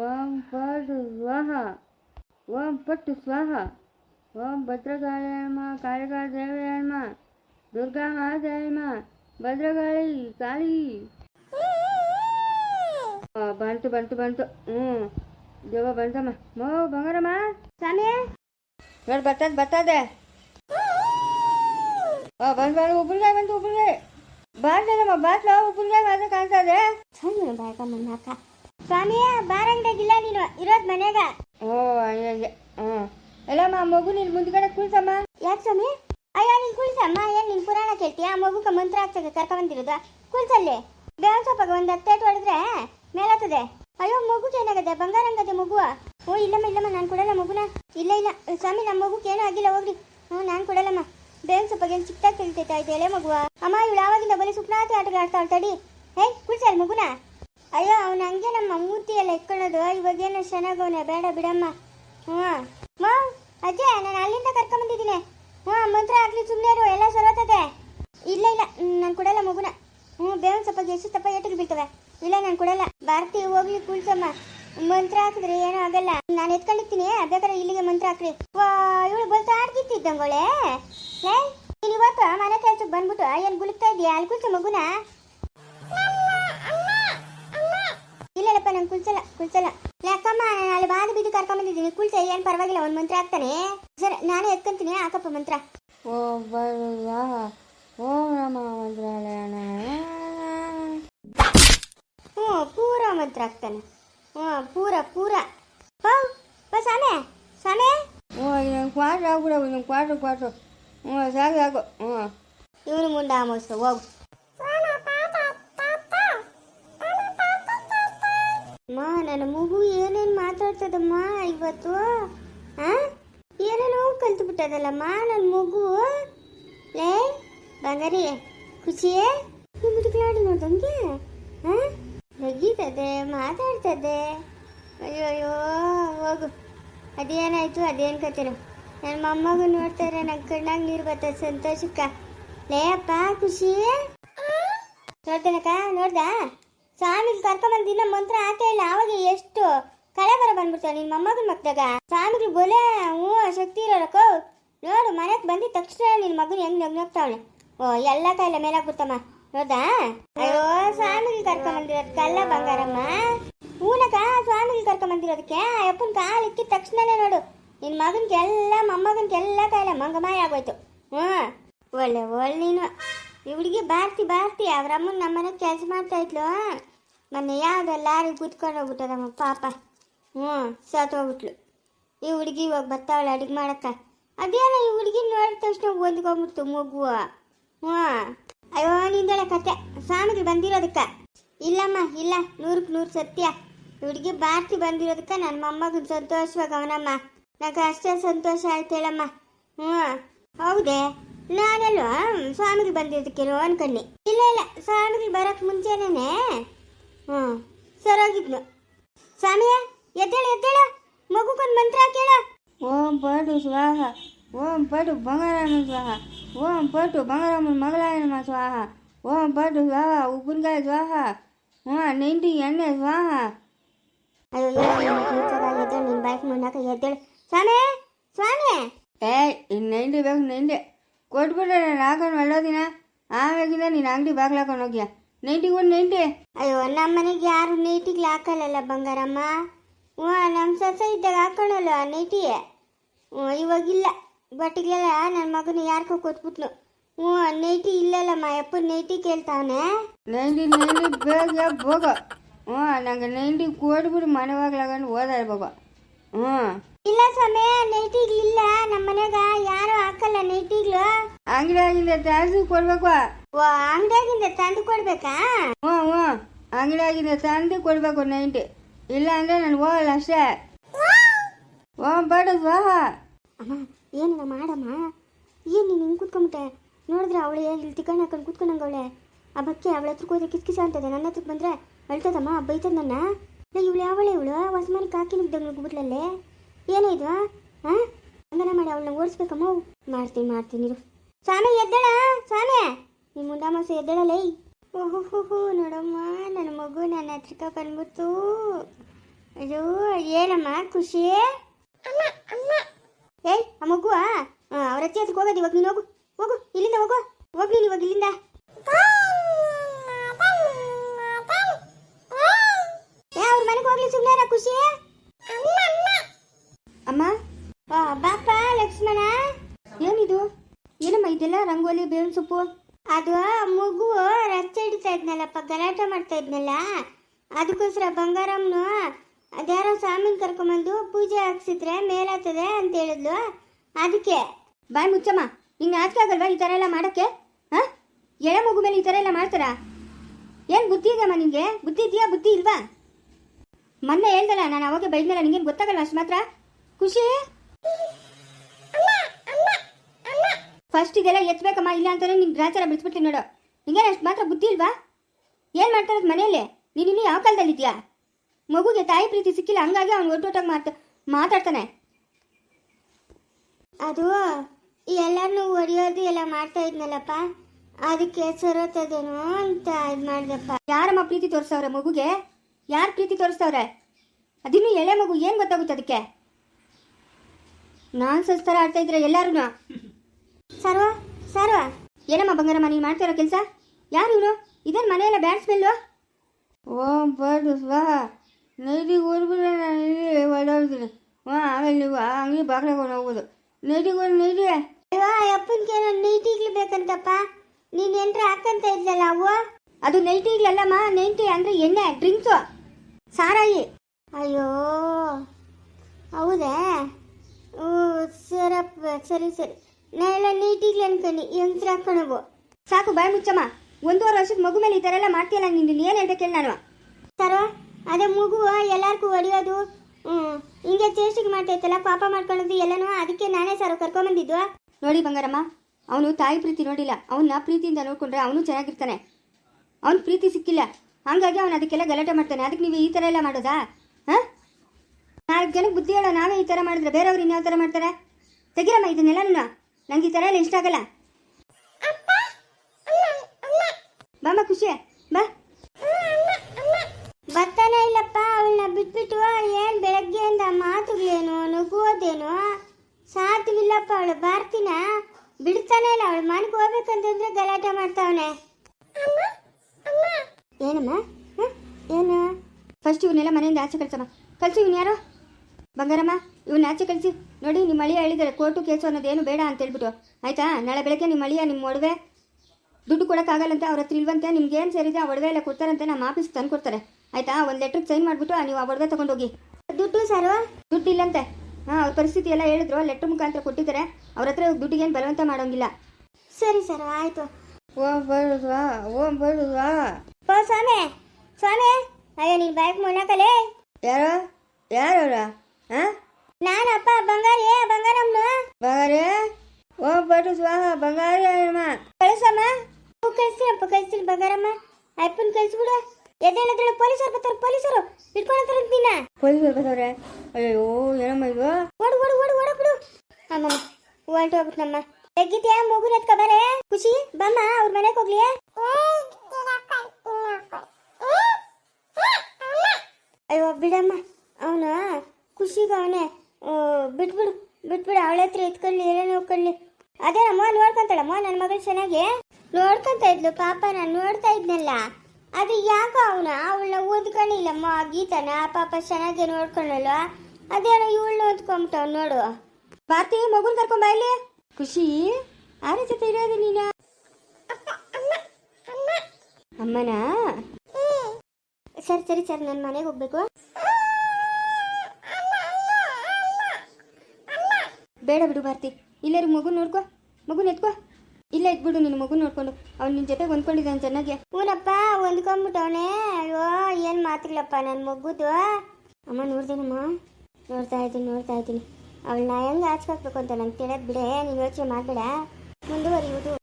ಓಂ ಪಟು ಸ್ವಾಹ ಓಂ ಪಟ್ಟು ಸ್ವಾಹ ಓಂ ಭದ್ರಕಾಳಿಯಮ್ಮ ಕಾಳಿಕಾ ದೇವಿಯಮ್ಮ ದುರ್ಗಾ ಮಹಾದೇವಮ್ಮ ಭದ್ರಕಾಳಿ ಕಾಳಿ ಆ, ಬಂತು ಬಂತು ಬಂತು ಹ್ಞೂ ದೇವ ಬಂತಮ್ಮ ಮೋ ಬಂಗಾರಮ್ಮ ಸ್ವಾಮಿ ನೋಡಿ ಬರ್ತದೆ ಬರ್ತದೆ ಆ ಬಂದು ಬಂದು ಉಪ್ಪಿನಕಾಯಿ ಬಂತು ಉಪ್ಪಿನಕಾಯಿ ಬಾಟ್ಲಮ್ಮ ಬಾಟ್ಲ ಉಪ್ಪಿನಕಾಯಿ ಮಾತ್ರ ಕಾಣ್ತದೆ ಸಣ್ಣ ಬಾಯ್ಕಮ್ಮನ ಅಕ್ಕ ಸ್ವಾಮಿ ಬಾರಂಗಡಿಯಾಗಿಲ್ಲ ನೀನು. ಇರೋದ್ ಮನ್ಯಾಗ ಓ ಹಂಗೆ ಹ್ಞೂ ಎಲ್ಲಮ್ಮ ಆ ಮಗು ನೀನು ಮುಂದ್ಗಡೆ ಕುಳ್ಸಮ್ಮ. ಯಾಕೆ ಸ್ವಾಮಿ? ಅಯ್ಯೋ ನೀನು ಕುಳ್ಸಮ್ಮ. ಏನ್ ನಿನ್ ಪುರಾಣ ಕೇಳ್ತೀಯ? ಆ ಮಗುಕ ಮಂತ್ರ ಹಾಕ್ಸಕ್ಕೆ ಕರ್ಕ ಬಂದಿರೋದ. ಕುಳ್ಸಲ್ಲಿ. ಬೇವನ್ ಸೊಪ್ಪಾಗ ಒಂದ್ ಹತ್ತೇಟ್ ಹೊಡೆದ್ರೆ ಮೇಲತ್ತದೆ. ಅಯ್ಯೋ ಮಗುಗೆ ಏನಾಗದೆ? ಬಂಗಾರಂಗದೆ ಮಗು. ಓ ಇಲ್ಲಮ್ಮ ಇಲ್ಲಮ್ಮ ನಾನು ಕೊಡಲ್ಲ ಮಗುನ. ಇಲ್ಲ ಇಲ್ಲ. ಸ್ವಾಮಿ ನಮ್ಮ ಮಗುಗೆ ಏನೂ ಆಗಿಲ್ಲ ಹೋಗ್ರಿ ಹ್ಞೂ ನಾನು ಕೊಡಲ್ಲಮ್ಮ. ಬೇವನ್ ಸೊಪ್ಪಗೆ ಏನು ಚಿಕ್ಕದಾಗಿ ತಿಳಿತೈತಾ ಇದೆ ಎಳೆ ಮಗುವ? ಅಮ್ಮ ಇವಳು ಆವಾಗಿಂದ ಬರೀ ಸುಪ್ನಾತಿ ಆಟಗಳು ಆಡ್ತಾಳೆ ತಡಿ ಹೇ ಕುಳ್ಸಲ್ ಮಗುನ. ಅಯ್ಯೋ, ಅವ್ನು ಹಂಗೆ ನಮ್ಮ ಮೂರ್ತಿ ಎಲ್ಲ ಇಟ್ಕೊಳ್ಳೋದು ಇವಾಗೇನು ಚೆನ್ನಾಗವನೆ ಬೇಡ ಬಿಡಮ್ಮ. ಹ್ಞೂ ಅಜ್ಜೆ, ನಾನು ಅಲ್ಲಿಂದ ಕರ್ಕೊಂಬಂದಿದ್ದೀನಿ ಹ್ಞೂ ಮಂತ್ರ ಆಗ್ಲಿ ಸುಮ್ಮನೆ ಇರು, ಎಲ್ಲ ಸರೋತದೆ. ಇಲ್ಲ ಇಲ್ಲ ನಾನು ಕೊಡಲ್ಲ ಮಗುನ. ಹ್ಞೂ ಬೇವನ್ ಸ್ವಲ್ಪ ಎಷ್ಟು ತಪ್ಪ ಏಟಿಗೆ ಬೀಳ್ತವೆ. ಇಲ್ಲ, ನಾನು ಕೊಡಲ್ಲ. ಭಾರತಿ ಹೋಗ್ಲಿ, ಕುಳ್ಸಮ್ಮ. ಮಂತ್ರ ಹಾಕಿದ್ರೆ ಏನೂ ಆಗಲ್ಲ. ನಾನು ಎತ್ಕೊಂಡಿರ್ತೀನಿ. ಬೇಕಾದ್ರೆ ಇಲ್ಲಿಗೆ ಮಂತ್ರ ಹಾಕ್ರಿ. ಇವಳು ಬಲ್ತಾ ಆಡ್ಗಿತ್ತಿದ್ದಂಗೋಳೆ ಲೇ ನೀನು ಇವತ್ತು ಮನೆ ಕೆಲ್ಸಕ್ಕೆ ಬಂದ್ಬಿಟ್ಟು ಏನು ಗುಳುಕ್ತಾ ಇದೆಯಾ? ಅಲ್ಲಿ ಕುಳ್ಸ ಮಗುನ. ಇಲ್ಲಪ್ಪ ನಂಗೆ ಕುಲ್ಸಲ್ಲ ಕುಲ್ಸಲ್ಲ. ಯಾಕಮ್ಮ ನಾನು ಅಲ್ಲಿ ಬಾದ ಬಿದ್ದು ಕರ್ಕೊಂಬಂದಿದ್ದೀನಿ ಕುಲ್ಸ ಏನು ಪರವಾಗಿಲ್ಲ ಒಂದು ಮಂತ್ರ ಹಾಕ್ತಾನೆ. ಸರ್ ನಾನು ಎತ್ಕೊಂತೀನಿ ಹಾಕಪ್ಪ ಮಂತ್ರ. ಓ ಓಂ ನಮ ಹ್ಞೂ ಪೂರ ಮಂತ್ರ ಹಾಕ್ತಾನೆ. ಹ್ಞೂ ಪೂರ ಪೂರ. ಸಾಮೆ ಸಾಮೆ ಹ್ಞೂ ಇನ್ನೊಂದು ಕ್ವಾಟ್ರ್ ಆಗ್ಬಿಡ ಇನ್ನೊಂದು ಕ್ವಾಟ್ರ್ ಕ್ವಾಟ್ರು. ಹ್ಞೂ ಸಾಕು ಸಾಕು. ಹ್ಞೂ. ಇವನು ಮುಂದೆ ಆಮೋಸ ಹೋಗು. ನನ್ನ ಮಗು ಏನೇನು ಮಾತಾಡ್ತದಮ್ಮ ಇವತ್ತು ಹಾಂ ಏನೇನೋ ಕಲ್ತು ಬಿಟ್ಟದಲ್ಲಮ್ಮ ನನ್ನ ಮಗು? ಲೇ, ಬಂಗಾರಿ ಖುಷಿಯೇ ಮುದುಕಲಾಡಿ ನೋಡ್ದಂಗೆ ಹಾಂ ನಗೀತದೆ, ಮಾತಾಡ್ತದೆ. ಅಯ್ಯೋ ಅಯ್ಯೋ ಹೋಗು. ಅದೇನಾಯ್ತು, ಅದೇನು ಕತೆನು ನನ್ನ ಮೊಮ್ಮಗು ನೋಡ್ತಾರೆ ನನ್ನ ಕಣ್ಣಾಗ ನೀರು ಬರ್ತದೆ, ಸಂತೋಷಕ್ಕ. ಲೇ ಅಪ್ಪ, ಖುಷಿ? ನೋಡ್ತೇನಕ್ಕ, ನೋಡ್ದ? ಕರ್ಕೊಂಬಂದು ದಿನ ಮಂತ್ರ ಹಾಕೇ ಇಲ್ಲ ಅವಾಗ ಎಷ್ಟು ಕಳೆ ಬರ ಬಂದ್ಬಿಡ್ತಾವ ನಿನ್ ಮೊಮ್ಮಗನ ಮಕ್ದಾಗ ಸ್ವಾಮಿಗೆ ಬೊಲೆ, ಹ್ಞೂ, ಶಕ್ತಿ ಇರೋರಕ್ಕೋ. ನೋಡು, ಮನೆಗೆ ಬಂದಿದ ತಕ್ಷಣ ನಿನ್ನ ಮಗನ ಹೆಂಗ್ ನಗ್ನೋಗ್ತಾವಳೆ ಓ, ಎಲ್ಲ ಕಾಯಿಲೆ ಮೇಲಾಗ್ಬಿಡ್ತಮ್ಮ. ಹೌದಾ ಅಯ್ಯೋ, ಸ್ವಾಮಿಗೆ ಕರ್ಕೊಂಡ್ಬಂದಿರೋದ್ ಕಲ್ಲ ಬಂಗಾರಮ್ಮ. ಹೂನಕ ಸ್ವಾಮಿಗೆ ಕರ್ಕೊಂಬಂದಿರೋದಕ್ಕೆ ಅಪ್ಪನ ಕಾಲು ಇಕ್ಕಿದ ತಕ್ಷಣನೇ ನೋಡು. ನಿನ್ನ ಮಗನಿಗೆಲ್ಲ, ಮೊಮ್ಮಗನಿಗೆಲ್ಲ ಕಾಯಿಲೆ ಮಂಗಮಾಯ ಆಗೋಯ್ತು. ಹ್ಞೂ. ಒಳ್ಳೆ ಒಳ್ಳೆ ನೀನು. ಇವಳಿಗೆ ಬಾರ್ತಿ ಬಾರ್ತಿ, ಅವ್ರ ಅಮ್ಮನ ನಮ್ಮನೆ ಕೆಲಸ ಮಾಡ್ತಾ ಇದ್ಲು. ಮೊನ್ನೆ ಯಾವುದೋ ಲಾರಿ ಕುತ್ಕೊಂಡು ಹೋಗ್ಬಿಟ್ಟದಮ್ಮ ಪಾಪ. ಹ್ಞೂ ಸತ್ತೋಗ್ಬಿಟ್ಲು ಈ ಹುಡುಗಿ ಇವಾಗ ಬರ್ತಾವಳೆ ಅಡುಗೆ ಮಾಡಕ್ಕ. ಅದೇನ ಈ ಹುಡುಗಿ ನೋಡಿದ ತಕ್ಷಣ ಹೊಂದ್ಕೊಂಬಿಡ್ತು ಮಗು ಹ್ಞೂ. ಅಯ್ಯೋ ನಿಂದಳೆ ಕತೆ. ಸ್ವಾಮಿಗೆ ಬಂದಿರೋದಕ್ಕ. ಇಲ್ಲಮ್ಮ, ಇಲ್ಲ. ನೂರಕ್ಕೆ ನೂರು ಸತ್ಯ. ಹುಡುಗಿ ಬಾರ್ತಿ ಬಂದಿರೋದಕ್ಕ. ನನ್ನ ಮೊಮ್ಮಗನ ಸಂತೋಷವಾಗ ಅವನಮ್ಮ. ನಂಗೆ ಅಷ್ಟೇ ಸಂತೋಷ ಆಯ್ತು ಹೇಳಮ್ಮ. ಹ್ಞೂ. ಹೌದೇ? ನಾನಲ್ವಾ? ಸ್ವಾಮಿಗೆ ರೋನ್ ಕಣ್ಣಿ. ಇಲ್ಲ ಇಲ್ಲ. ಸ್ವಾಮಿಗೆ ಬರಕ್ ಮುಂಚೆನೇನೆ ಹ್ಞೂ. ಸರೋಗಿದ್ನು ಸ್ವಾಮಿಯ ಎದ್ದೇಳ ಎದ್ದೇಳ. ಮಗುಗೊಂದು ಮಂತ್ರ ಕೇಳ. ಓಂ ಪಟು ಸ್ವಾಹ. ಓಂ ಪಟು ಬಂಗಾರಾಮ ಸ್ವಾಹ. ಓಂ ಪಟು ಬಂಗಾರಮ್ಮನ ಮಗಳಾಯಮ್ಮ ಸ್ವಾಹ. ಓಂ ಪಟು ಸ್ವಾಹ ಉಪ್ಪಿನಕಾಯಿ ಸ್ವಾಹ. ಹಾಂ ನೆಂಟಿ ಎಣ್ಣೆ ಸ್ವಾಹ. ಅಯ್ಯೋ ಎದ್ದೇಳ ನಿನ್ನ ಬೈಕ್ ಮುಂದಾಕ ಎದ್ದೇಳ. ಸ್ವಾಮಿ ಸ್ವಾಮಿ ಏ ನೆಂಡಿ ಬೇಕು ನೆಂಡಿ. ಕೊಟ್ಬಿಟ್ರೆ ನಾನು ಹಾಕೊಂಡು ಒಳ್ಳೋದಿನ ಆಮೇಲಿಂದ ನೀನು ಅಂಗಡಿ ಬಾಗ್ಲಾಕೊಂಡು ಹೋಗ್ಯ. ನೆಂಟಿ ಒಂದು ನೈಂಟಿ ಅಯ್ಯೋ ನಮ್ಮ ಮನೆಗೆ ಯಾರು ನೈಟಿಗೆ ಹಾಕಲ್ಲಲ್ಲ ಬಂಗಾರಮ್ಮ? ಹ್ಞೂ ನಮ್ಮ ಸೊಸೆ ಇದ್ದಾಗ ಹಾಕೊಳ್ಳಲ್ಲ ನೈಟಿ ಹ್ಞೂ ಇವಾಗಿಲ್ಲ ಬಟ್ಟಿಗೆಲ್ಲ ನನ್ನ ಮಗನ ಯಾರಿಗೋ ಕೊಟ್ಬಿಟ್ನು. ಹ್ಞೂ ನೈಟಿ ಇಲ್ಲಲ್ಲಮ್ಮ ಯಪ್ಪ ನೈಟಿ ಕೇಳ್ತಾವನೆ? ನೈಂಟಿ ನೈಂಟಿ ಬೇಗ ಹೋಗೋ. ಹ್ಞೂ ನಂಗೆ ನೈಂಟಿ ಕೊಡ್ಬಿಡು ಮನೆ ಬಾಗ್ಲಾಕೊಂಡು ಓದಾ ಹ್ಞೂ ಇಲ್ಲ ಸ್ವಾಮಿ ನೈಟಿಗ್ಲು ಇಲ್ಲ. ನಮ್ಮ ಮನೆಗ ಯಾರು ಹಾಕಲ್ಲ ನೈಟಿಗ್ಲು ಅಂಗಡಿಯಾಗಿಂದ ತಂದು ಕೊಡ್ಬೇಕು. ಓ ಅಂಗಡಿಯಾಗಿಂದ ತಂದು ಕೊಡ್ಬೇಕಾ? ಓ ಹ್ಞೂ ಅಂಗಡಿಯಾಗಿಂದ ತಂದು ಕೊಡ್ಬೇಕು ನೈಂಟಿ ಇಲ್ಲ ಅಂದ್ರೆ ನಾನು ಹೋಗಲ್ಲ ಅಷ್ಟೇ. ಓ ಪಟು ಸ್ವಾಹ ಅಮ್ಮ ಏನಿಲ್ಲ ಮಾಡಮ್ಮ. ಏನು ನೀನು ಹಿಂಗೆ ಕೂತ್ಕೊಂಬಿಟ್ಟೆ? ನೋಡಿದ್ರೆ ಅವಳು ಇಲ್ಲಿ ತಿಕ್ಕಣ್ಣ ಹಾಕೊಂಡು ಕೂತ್ಕೊಂಡಂಗೆ ಅವಳೆ. ಆ ಬಕ್ಕೆ ಅವಳ ಹತ್ರಕ್ಕೆ ಹೋದ್ರೆ ಕಿಸ್ಕಿಸ ಅಂತದೆ. ನನ್ನ ಹತ್ರಕ್ಕೆ ಬಂದರೆ ಅಳ್ತದಮ್ಮ ಬೈತದ ನನ್ನ. ಇವಳು ಯಾವಳೆ ಇವಳು? ಹೊಸಮನೆ ಕಾಕಿ ನುಗ್ದಂಗೆ ನುಗ್ಬಿಟ್ಲಲ್ಲೇ ಏನೋ ಇದು ಹಾಂ ಹಂಗನ ಮಾಡಿ ಅವಳನ್ನ ಓಡಿಸ್ಬೇಕಮ್ಮ. ಮಾಡ್ತೀನಿ ಮಾಡ್ತೀನಿ ಇರು. ಸ್ವಾಮಿ, ಎದ್ದಳ, ಸ್ವಾಮಿ. ನಿಮ್ಮ ಮುಂಡಾಮಸ ಎದ್ದಳಲೇ ಓಹೋ ನೋಡಮ್ಮ, ನನ್ನ ಮಗು ನನ್ನ ಹತ್ರಕ್ಕೆ ಬಂದ್ಬಿಡ್ತು. ಅಯ್ಯೋ, ಏನಮ್ಮ, ಖುಷಿ? ಏಯ್, ಆ ಮಗುವ? ಅವ್ರ ಹಚ್ಚಿ ಹತ್ರಕ್ಕೆ ಹೋಗೋದು, ಇವಾಗ ನೀನು ಹೋಗು. ಹೋಗು, ಇಲ್ಲಿಂದ ಹೋಗು. ಹೋಗಿ ನೀನು ಇವಾಗ ಇಲ್ಲಿಂದ. ರಂಗೋಲಿ ಬೇವಿನ ಸೊಪ್ಪು? ಅದು ಮಗು ರಚ್ಚ ಹಿಡಿತಾ ಇದ್ನಲ್ಲಪ್ಪ, ಗಲಾಟೆ ಮಾಡ್ತಾ ಇದ್ನಲ್ಲ. ಅದಕ್ಕೋಸ್ಕರ ಬಂಗಾರಮ್ಮನು ಅದ್ಯಾರೋ ಸ್ವಾಮಿನ ಕರ್ಕೊಂಬಂದು ಪೂಜೆ ಹಾಕ್ಸಿದ್ರೆ ಮೇಲಾಗ್ತದೆ ಅಂತ ಹೇಳಿದ್ಲು. ಅದಕ್ಕೆ, ಬಾಯ್ ಮುಚ್ಚಮ್ಮ, ನಿಂಗೆ ನಾಚಿಕೆ ಆಗಲ್ವಾ ಈ ಥರ ಎಲ್ಲ ಮಾಡೋಕ್ಕೆ? ಹಾಂ? ಎಳೆ ಮಗು ಮೇಲೆ ಈ ಥರ ಎಲ್ಲ ಮಾಡ್ತಾರಾ? ಏನು ಬುದ್ಧಿ ಇದೆಯಮ್ಮ ನಿಂಗೆ? ಬುದ್ಧಿ ಇದೆಯಾ? ಬುದ್ಧಿ ಇಲ್ವಾ? ಮೊನ್ನೆ ಹೇಳ್ದಲ್ಲ, ನಾನು ಅವಾಗ ಬೈದ್ನಲ್ಲ, ನಿಂಗೇನು ಗೊತ್ತಾಗಲ್ಲ ಅಷ್ಟು ಮಾತ್ರ? ಖುಷಿ? ಫಸ್ಟ್ ಇದೆಲ್ಲ ಎತ್ತಬೇಕಮ್ಮ ಇಲ್ಲ ಅಂತಾನೆ ನಿಂಗೆ ಗ್ರಾಚಾರ ಬಿಡಿಸ್ಬಿಡ್ತೀನಿ ನೋಡು. ನಿಂಗೇನು ಅಷ್ಟು ಮಾತ್ರ ಬುದ್ಧಿ ಇಲ್ವಾ? ಏನು ಮಾಡ್ತಾ ಇರೋದು ಮನೆಯಲ್ಲೇ? ನೀನು ಇನ್ನೂ ಯಾವ ಕಾಲದಲ್ಲಿದ್ಯಾ ಮಗುಗೆ ತಾಯಿ ಪ್ರೀತಿ ಸಿಕ್ಕಿಲ್ಲ ಹಂಗಾಗಿ ಅವ್ನು ಒಟ್ಟೊಟ್ಟಾಗಿ ಮಾತಾ ಮಾತಾಡ್ತಾನೆ. ಅದು ಎಲ್ಲರನ್ನೂ ಹೊಡೆಯೋದು ಎಲ್ಲ ಮಾಡ್ತಾ ಇದ್ನಲ್ಲಪ್ಪ. ಅದಕ್ಕೆ ಸರೋತದೇನೋ ಅಂತ ಇದು ಮಾಡ್ದಪ್ಪ. ಯಾರಮ್ಮ ಪ್ರೀತಿ ತೋರಿಸವ್ರೆ ಮಗುಗೆ? ಯಾರು ಪ್ರೀತಿ ತೋರಿಸ್ತವ್ರೆ ಅದಿನ್ನೂ ಎಳೆ ಮಗು ಏನು ಗೊತ್ತಾಗುತ್ತೆ ಅದಕ್ಕೆ? ನಾನ್ ಥರ ಆಡ್ತಾ ಇದ್ರೆ ಎಲ್ಲಾರು ಸರ್ವ ಸರ್ವ. ಏನಮ್ಮ ಬಂಗಾರಮ್ಮ ನೀವು ಮಾಡ್ತಿರೋ ಕೆಲಸ? ಯಾರು ಇವನು ಇದನ್ನ ಮನೆಯೆಲ್ಲ ಬ್ಯಾಡ್ ಸ್ಮೆಲ್ಲು? ಓ ಬರ್ದು ಸ್ವಾಹ ನೈಟಿಗೆ ಓದ್ಬಿಟ್ರೆ ನಾನು ಇಲ್ಲಿ ಓಡಾಡ್ತೀನಿ. ಹಾಂ ಆಮೇಲೆ ನೀವು ಆ ಅಂಗಡಿ ಬಾಗ್ಲಾಕೊಂಡು ಹೋಗ್ಬೋದು. ನೈಟಿಗೆ ಒಂದು ನೈಟಿ ಅಪ್ಪನ್ಗೇನೋ ನೀಟಿಗ್ಲಿ ಬೇಕಂತಪ್ಪ. ನೀನು ಎಂಟ್ರೆ ಹಾಕಂತ ಇದ್ದಲ್ಲ ಅವ್ವ? ಅದು ನೈಟಿಗ್ಲಲ್ಲಮ್ಮ ನೈಂಟಿ ಅಂದರೆ ಎಣ್ಣೆ, ಡ್ರಿಂಕ್ಸು. ಸಾರಾಯಿ. ಅಯ್ಯೋ, ಹೌದಾ? ಓ ಸರಪ್ಪ ಸರಿ ಸರಿ. ನಾ ಎಲ್ಲ ಅನ್ಕೊಂಡು ಈ ಹೆಂಗ್ಸ್ರ ಹಾಕೊಳವು ಸಾಕು ಬಾಯ್ ಮುಚ್ಚಮ್ಮ. ಒಂದೂವರೆ ವರ್ಷದ ಮಗು ಮೇಲೆ ಈ ಥರ ಎಲ್ಲ ಮಾಡ್ತೀಯಲ್ಲ ನೀನು ಏನು ಹೇಳ್ದೆ ಕೇಳಿ ನಾನು. ಸರ್ವ ಅದೇ ಮಗು ಎಲ್ಲರಿಗೂ ಹೊಡೆಯೋದು ಹ್ಞೂ ಹಿಂಗೆ ಚೇಷ್ಟಿಗೆ ಮಾಡ್ತೈತಲ್ಲ ಪಾಪ ಮಾಡ್ಕೊಳ್ಳೋದು ಎಲ್ಲನೂ ಅದಕ್ಕೆ ನಾನೇ ಸರ್ ಕರ್ಕೊಂಬಂದಿದ್ದು ನೋಡಿ ಬಂಗಾರಮ್ಮ ಅವನು ತಾಯಿ ಪ್ರೀತಿ ನೋಡಿಲ್ಲ. ಅವನ್ನ ಪ್ರೀತಿಯಿಂದ ನೋಡಿಕೊಂಡ್ರೆ ಅವನು ಚೆನ್ನಾಗಿರ್ತಾನೆ. ಅವನ ಪ್ರೀತಿ ಸಿಕ್ಕಿಲ್ಲ. ಹಂಗಾಗಿ ಅವನು ಅದಕ್ಕೆಲ್ಲ ಗಲಾಟೆ ಮಾಡ್ತಾನೆ. ಅದಕ್ಕೆ ನೀವು ಈ ಥರ ಎಲ್ಲ ಮಾಡೋದಾ? ಹಾಂ? ನಾಲ್ಕು ಜನಕ್ಕೆ ಬುದ್ಧಿ ಹೇಳೋ ನಾವೇ ಈ ಥರ ಮಾಡಿದ್ರೆ ಬೇರೆಯವ್ರು ಇನ್ಯಾವ ಥರ ಮಾಡ್ತಾರೆ? ತೆಗಿರಮ್ಮ ಇದನ್ನೆಲ್ಲ ನಂಗೆ ಈ ಥರ ಎಲ್ಲ ಇಷ್ಟ ಆಗಲ್ಲ. ಬಾಮ್ಮ ಖುಷಿ. ಬಾ. ಬರ್ತಾನೆ ಇಲ್ಲಪ್ಪ, ಅವಳನ್ನ ಬಿಟ್ಬಿಟ್ಟು ಏನು ಬೆಳಗ್ಗೆಯಿಂದ ಮಾತುಗಳೇನು ನಗುವುದೇನು ಸಾಧ್ಯವಿಲ್ಲಪ್ಪ ಅವಳು, ಬರ್ತೀನ? ಬಿಡ್ತಾನೆ ಇಲ್ಲ ಅವಳು, ಮನೆಗೆ ಹೋಗ್ಬೇಕಂತಂದ್ರೆ ಗಲಾಟೆ ಮಾಡ್ತಾವನೆ. ಏನಮ್ಮ? ಏನು? ಫಸ್ಟ್ ಇವನ್ನೆಲ್ಲ ಮನೆಯಿಂದ ಆಚೆ ಕಳ್ಸಮ್ಮ ಕಳ್ಸಿ, ಇವ್ನು ಯಾರು? ಬಂಗಾರಮ್ಮ? ಇವನ್ನ ಆಚೆ ಕಳಿಸಿ. ನೋಡಿ ನಿಮ್ಮ ಅಳಿಯ ಹೇಳಿದ್ದಾರೆ ಕೋರ್ಟು ಕೇಸು ಅನ್ನೋದೇನು ಬೇಡ ಅಂತ ಹೇಳ್ಬಿಟ್ಟು. ಆಯ್ತಾ? ನಾಳೆ ಬೆಳಗ್ಗೆ ನಿಮ್ಮ ಅಳಿಯ ನಿಮ್ಮ ಒಡವೆ ದುಡ್ಡು ಕೊಡೋಕ್ಕಾಗಲ್ಲಂತೆ ಅವ್ರ ಹತ್ರ ಇಲ್ವಂತೆ ನಿಮ್ಗೆ ಏನು ಸೇರಿದೆ ಆ ಒಡವೆ ಎಲ್ಲ ಕೊಡ್ತಾರಂತೆ ನಮ್ಮ ಆಫೀಸ್ ತಂದು ಕೊಡ್ತಾರೆ. ಆಯ್ತಾ? ಒಂದು ಲೆಟ್ರಿಗೆ ಸೈನ್ ಮಾಡಿಬಿಟ್ಟು ನೀವು ಆ ಒಡವೆ ತೊಗೊಂಡೋಗಿ. ದುಡ್ಡು ಸರ್ ದುಡ್ಡು ಇಲ್ಲಂತೆ. ಹಾಂ ಅವ್ರ ಪರಿಸ್ಥಿತಿ ಎಲ್ಲ ಹೇಳಿದ್ರು. ಲೆಟ್ರ್ ಮುಖಾಂತರ ಕೊಟ್ಟಿದ್ದಾರೆ. ಅವ್ರ ಹತ್ರ ದುಡ್ಡಿಗೇನು ಬಲವಂತ ಮಾಡೋಂಗಿಲ್ಲ. ಸರಿ ಸರ್ ಆಯಿತು. ಓ ಬರುದ್ವಾ ಓ ಬರುದ್ವಾ ಓ ಸ್ವಾಮಿ ಸ್ವಾಮಿ. ಅಯ್ಯೋ ನೀನು ಬೈಕ್ ಮುನ್ನಕಲೇ ಯಾರು? ಯಾರವ್ರ? ಹಾಂ? ನಾನಪ್ಪ ಬಂಗಾರಿ ಬಂಗಾರಮ್ಮನು. ಬಂಗಾರಿ? ಓ ಬರು ಸ್ವಾಹ ಬಂಗಾರಿ ಅಮ್ಮ. ಕಳಿಸಮ್ಮ. ಹೂ ಕಳಿಸ್ತೀನಪ್ಪ ಕಳಿಸ್ತೀನಿ ಬಂಗಾರಮ್ಮ. ಅಪ್ಪನ ಕಳಿಸ್ಬಿಡು. ಎದ್ದೇಳಿದ್ರೆ ಪೊಲೀಸರು ಬರ್ತಾರೆ ಪೊಲೀಸರು. ಇಟ್ಕೊಳತ್ತಾರ ನಿನ್ನ ಪೊಲೀಸರು ಬರ್ತಾವ್ರೆ? ಅಯ್ಯೋ ಏನಮ್ಮ ಇದು? ಓಡು ಓಡು ಓಡು ಓಡ ಬಿಡು. ಅಮ್ಮ ಹೊರಟು ಹೋಗ್ಬಿಟ್ನಮ್ಮ. ತೆಗಿತೀಯ ಮಗುನ ಎತ್ಕೊ ಬರೇ? ಖುಷಿ ಬಮ್ಮ ಅವ್ರ ಮನೆಗೆ ಹೋಗ್ಲಿ ಅಯ್ಯೋ ಬಿಡಮ್ಮ. ಅವನ ಖುಷಿಗೆ ಅವನೇ ಬಿಟ್ಬಿಡು ಬಿಟ್ಬಿಡು, ಅವಳ ಹತ್ರ ಎತ್ಕೊಳ್ಳಿ ಏನೇ ನೋಡ್ಕೊಳ್ಳಿ. ಅದೇ ಅಮ್ಮ ನೋಡ್ಕೊಂತಾಳಮ್ಮ ನನ್ನ ಮಗಳು ಚೆನ್ನಾಗಿ? ನೋಡ್ಕೊಂತ ಇದ್ಲು, ಪಾಪ ನಾನು ನೋಡ್ತಾ ಇದ್ನಲ್ಲ. ಅದು ಯಾಕೋ ಅವನ? ಅವಳನ್ನ ಓದ್ಕೊಂಡಿಲ್ಲಮ್ಮ ಗೀತನ? ಪಾಪ ಚೆನ್ನಾಗಿ ನೋಡ್ಕೊಳ್ಳಲ್ವ ಅದೇನೋ ಇವಳನ್ನ ಓದ್ಕೊಂಬಿಟ್ಟವ್ ನೋಡು. ಭಾರತಿ, ಮಗುನ್ ಕರ್ಕೊಂಬ ಇಲ್ಲಿ. ಖುಷಿ, ಆರ ಜೊತೆ ಇರೋದು ನೀನ? ಅಮ್ಮನ? ಸರಿ ಸರಿ, ಸರ್ ನನ್ನ ಮನೆಗೆ ಹೋಗ್ಬೇಕು. ಬೇಡ ಬಿಡು ಭಾರತಿ. ಇಲ್ಲೇ ಮಗು ನೋಡ್ಕೊ. ಮಗು ಎತ್ಕೋ ಇಲ್ಲ ಇದ್ಬಿಡು ನಿನ್ನ ಮಗು ನೋಡ್ಕೊಂಡು. ಅವ್ನು ನಿನ್ನ ಜೊತೆಗೆ ಹೊಂದ್ಕೊಂಡಿದ್ದಾನೆ ಚೆನ್ನಾಗಿ. ಊನಪ್ಪ, ಹೊಂದ್ಕೊಂಬಿಟ್ಟವನೆ. ಅಯ್ಯೋ, ಏನು ಮಾತಿಲ್ಲಪ್ಪ ನನ್ನ ಮಗುದು. ಅಮ್ಮ ನೋಡ್ತೀನಮ್ಮ ನೋಡ್ತಾ ಇದ್ದೀನಿ ನೋಡ್ತಾ ಇದ್ದೀನಿ. ಅವಳನ್ನ ಹೆಂಗೆ ಹಾಕ್ಬೇಕು ಅಂತ ನಂಗೆ ತಿಳಿಯೋದು ಬಿಡೇ. ನೀನು ಯೋಚನೆ ಮಾಡಬೇಡ. ಮುಂದುವರಿಯುವುದು.